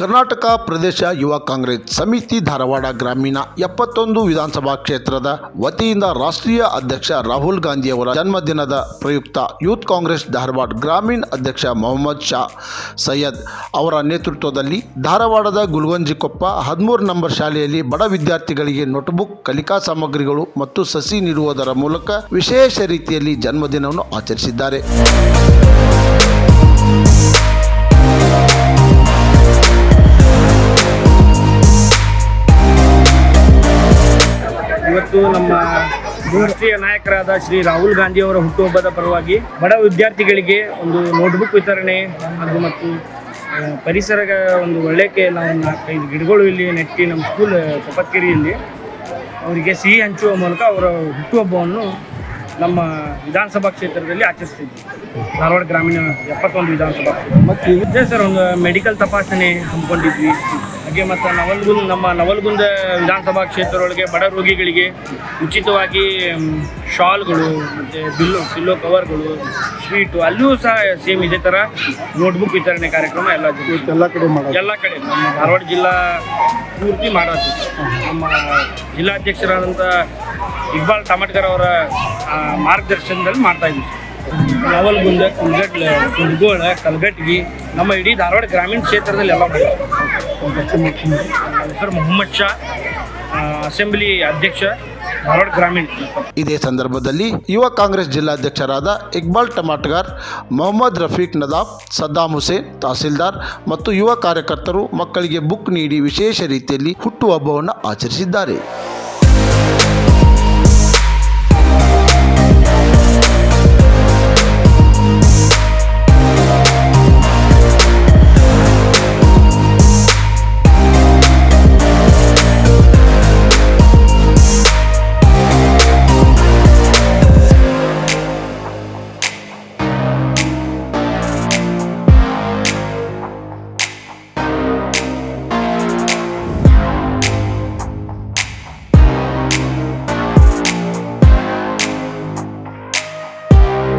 ಕರ್ನಾಟಕ ಪ್ರದೇಶ ಯುವ ಕಾಂಗ್ರೆಸ್ ಸಮಿತಿ ಧಾರವಾಡ ಗ್ರಾಮೀಣ ಎಪ್ಪತ್ತೊಂದು ವಿಧಾನಸಭಾ ಕ್ಷೇತ್ರದ ವತಿಯಿಂದ ರಾಷ್ಟ್ರೀಯ ಅಧ್ಯಕ್ಷ ರಾಹುಲ್ ಗಾಂಧಿಯವರ ಜನ್ಮದಿನದ ಪ್ರಯುಕ್ತ ಯೂತ್ ಕಾಂಗ್ರೆಸ್ ಧಾರವಾಡ ಗ್ರಾಮೀಣ ಅಧ್ಯಕ್ಷ ಮೊಹಮ್ಮದ್ ಶಾ ಸೈಯದ್ ಅವರ ನೇತೃತ್ವದಲ್ಲಿ ಧಾರವಾಡದ ಗುಲ್ಗಂಜಿಕೊಪ್ಪ ಹದಿಮೂರು ನಂಬರ್ ಶಾಲೆಯಲ್ಲಿ ಬಡ ವಿದ್ಯಾರ್ಥಿಗಳಿಗೆ ನೋಟ್ಬುಕ್, ಕಲಿಕಾ ಸಾಮಗ್ರಿಗಳು ಮತ್ತು ಸಸಿ ನೀಡುವುದರ ಮೂಲಕ ವಿಶೇಷ ರೀತಿಯಲ್ಲಿ ಜನ್ಮದಿನವನ್ನು ಆಚರಿಸಿದ್ದಾರೆ. ಇವತ್ತು ನಮ್ಮ ರಾಷ್ಟ್ರೀಯ ನಾಯಕರಾದ ಶ್ರೀ ರಾಹುಲ್ ಗಾಂಧಿ ಅವರ ಹುಟ್ಟುಹಬ್ಬದ ಪರವಾಗಿ ಬಡ ವಿದ್ಯಾರ್ಥಿಗಳಿಗೆ ಒಂದು ನೋಟ್ಬುಕ್ ವಿತರಣೆ ಹಾಗೂ ಮತ್ತು ಪರಿಸರ ಒಂದು ಕೈ ನಾವು ನಾಲ್ಕೈದು ಗಿಡಗಳು ಇಲ್ಲಿ ನೆಟ್ಟಿ ನಮ್ಮ ಸ್ಕೂಲ್ ಕೊಪ್ಪತ್ಕೆರೆಯಲ್ಲಿ ಅವರಿಗೆ ಸಿಹಿ ಹಂಚುವ ಮೂಲಕ ಅವರ ಹುಟ್ಟುಹಬ್ಬವನ್ನು ನಮ್ಮ ವಿಧಾನಸಭಾ ಕ್ಷೇತ್ರದಲ್ಲಿ ಆಚರಿಸ್ತಿದ್ವಿ. ಧಾರವಾಡ ಗ್ರಾಮೀಣ ಎಪ್ಪತ್ತೊಂದು ವಿಧಾನಸಭಾ ಮತ್ತು ಇದೆ ಸರ್ ಒಂದು ಮೆಡಿಕಲ್ ತಪಾಸಣೆ ಹಮ್ಮಿಕೊಂಡಿದ್ವಿ. ಹಾಗೆ ಮತ್ತು ನವಲ್ಗುಂದ್ ನಮ್ಮ ನವಲ್ಗುಂದ ವಿಧಾನಸಭಾ ಕ್ಷೇತ್ರದೊಳಗೆ ಬಡ ರೋಗಿಗಳಿಗೆ ಉಚಿತವಾಗಿ ಶಾಲ್ಗಳು ಮತ್ತು ಬಿಲ್ಲು ಪಿಲ್ಲೋ ಕವರ್ಗಳು ಸ್ವೀಟು ಅಲ್ಲಿಯೂ ಸಹ ಸೇಮ್ ಇದೇ ಥರ ನೋಟ್ಬುಕ್ ವಿತರಣೆ ಕಾರ್ಯಕ್ರಮ ಎಲ್ಲ ಎಲ್ಲ ಕಡೆ ಎಲ್ಲ ಕಡೆ. ನಮ್ಮ ಧಾರವಾಡ ಜಿಲ್ಲಾ ಪೂರ್ತಿ ಮಾಡೋದು. ನಮ್ಮ ಜಿಲ್ಲಾಧ್ಯಕ್ಷರಾದಂಥ ಇಕ್ಬಾಲ್ ಟಮಟ್ಕರ್ ಅವರ ಮಾರ್ಗದರ್ಶನದಲ್ಲಿ ಮಾಡ್ತಾ ಇದ್ವಿ ನವಲ್ಗುಂದ ಕುಂದಡ್ಲ ಕುಂದಗೋಳ ಕಲ್ಗಟ್ಗಿ, ನಮ್ಮ ಇಡೀ ಧಾರವಾಡ ಗ್ರಾಮೀಣ ಕ್ಷೇತ್ರದಲ್ಲಿ ಎಲ್ಲ ಸರ್, ಮೊಹಮ್ಮದ್ ಶಾ ಅಸೆಂಬ್ಲಿ ಅಧ್ಯಕ್ಷ ಧಾರವಾಡ ಗ್ರಾಮೀಣ. ಇದೇ ಸಂದರ್ಭದಲ್ಲಿ ಯುವ ಕಾಂಗ್ರೆಸ್ ಜಿಲ್ಲಾಧ್ಯಕ್ಷರಾದ ಇಕ್ಬಾಲ್ ಟಮಾಟ್ಗಾರ್, ಮೊಹಮ್ಮದ್ ರಫೀಕ್ ನದಾಬ್ ಸದ್ದಾಂ ಹುಸೇನ್ ತಹಸೀಲ್ದಾರ್ ಮತ್ತು ಯುವ ಕಾರ್ಯಕರ್ತರು ಮಕ್ಕಳಿಗೆ ಬುಕ್ ನೀಡಿ ವಿಶೇಷ ರೀತಿಯಲ್ಲಿ ಹುಟ್ಟುಹಬ್ಬವನ್ನು ಆಚರಿಸಿದ್ದಾರೆ.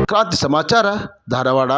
ಕ್ರಾಂತಿ ಸಮಾಚಾರ ಧಾರವಾಡ